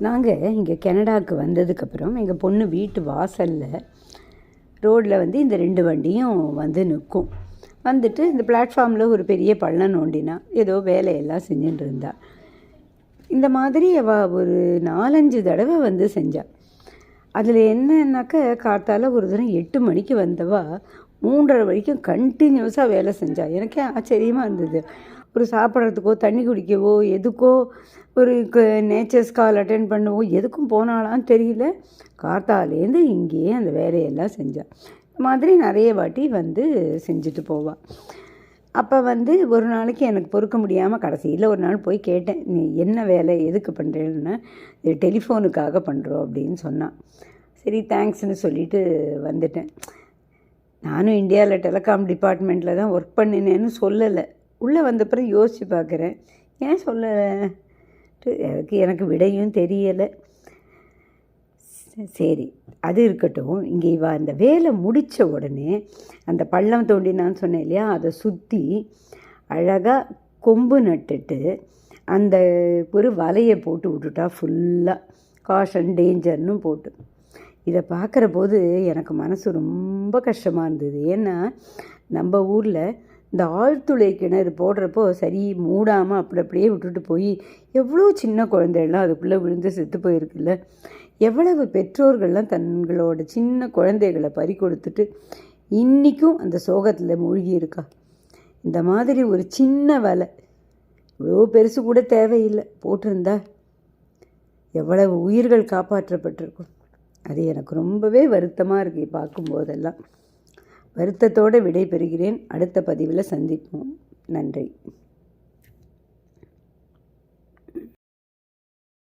நாங்கள் இங்கே கனடாவுக்கு வந்ததுக்கப்புறம் எங்கள் பொண்ணு வீட்டு வாசலில் ரோட்டில் வந்து இந்த ரெண்டு வண்டியும் வந்து நிற்கும் வந்துட்டு இந்த பிளாட்ஃபார்மில் ஒரு பெரிய பள்ளம் நோண்டினா ஏதோ வேலையெல்லாம் செஞ்சுட்டு இருந்தா. இந்த மாதிரி அவள் ஒரு நாலஞ்சு தடவை வந்து செஞ்சாள் அதில் என்னன்னாக்க காத்தால ஒரு தினம் எட்டு மணிக்கு வந்தவா மூன்றரை வரைக்கும் கண்டினியூஸாக வேலை செஞ்சாள் எனக்கே ஆச்சரியமாக இருந்தது. ஒரு சாப்பிட்றதுக்கோ தண்ணி குடிக்கவோ எதுக்கோ ஒரு நேச்சர்ஸ் கால் அட்டென்ட் பண்ணவோ எதுக்கும் போனாலான்னு தெரியல. காத்தாலேருந்து இங்கேயே அந்த வேலையெல்லாம் செஞ்சாள் இந்த மாதிரி நிறைய வாட்டி வந்து செஞ்சுட்டு போவாள் அப்போ வந்து ஒரு நாளைக்கு எனக்கு பொறுக்க முடியாமல் கடைசியில் ஒரு நாள் போய் கேட்டேன் நீ என்ன வேலை எதுக்கு பண்ணுறேன்னா டெலிஃபோனுக்காக பண்ணுறோம் அப்படின்னு சொன்னான் சரி தேங்க்ஸ்னு சொல்லிட்டு வந்துட்டேன். நானும் இந்தியாவில் டெலிகாம் டிபார்ட்மெண்ட்டில் தான் ஒர்க் பண்ணினேன்னு சொல்லலை. உள்ளே வந்த பிறகு யோசித்து பார்க்குறேன் ஏன் சொல்லலை? எனக்கு எனக்கு விடையும் தெரியலை. சரி அது இருக்கட்டும். இங்கே இவா அந்த வேலை முடித்த உடனே அந்த பள்ளம் தோண்டினான்னு சொன்னேன் இல்லையா? அதை சுற்றி அழகாக கொம்பு நட்டுட்டு அந்த ஒரு வலையை போட்டு விட்டுட்டா ஃபுல்லாக காஷன் டேஞ்சர்னு போட்டு. இதை பார்க்குற போது எனக்கு மனசு ரொம்ப கஷ்டமாக இருந்தது. ஏன்னா நம்ம ஊரில் இந்த ஆழ்துளை கிணறு போடுறப்போ சரி மூடாமல் அப்படி அப்படியே விட்டுட்டு போய் எவ்வளோ சின்ன குழந்தைகள்லாம் அதுக்குள்ளே விழுந்து செத்து போயிருக்குல்ல. எவ்வளவு பெற்றோர்கள்லாம் தங்களோட சின்ன குழந்தைகளை பறி கொடுத்துட்டு இன்றைக்கும் அந்த சோகத்தில் மூழ்கி இருக்கா? இந்த மாதிரி ஒரு சின்ன வலை இவ்வளோ பெருசு கூட தேவையில்லை. போட்டிருந்தா எவ்வளவு உயிர்கள் காப்பாற்றப்பட்டிருக்கும். அது எனக்கு ரொம்பவே வருத்தமாக இருக்குது பார்க்கும்போதெல்லாம். வருத்தத்தோடு விடை பெறுகிறேன் அடுத்த பதிவில் சந்திப்போம். நன்றி.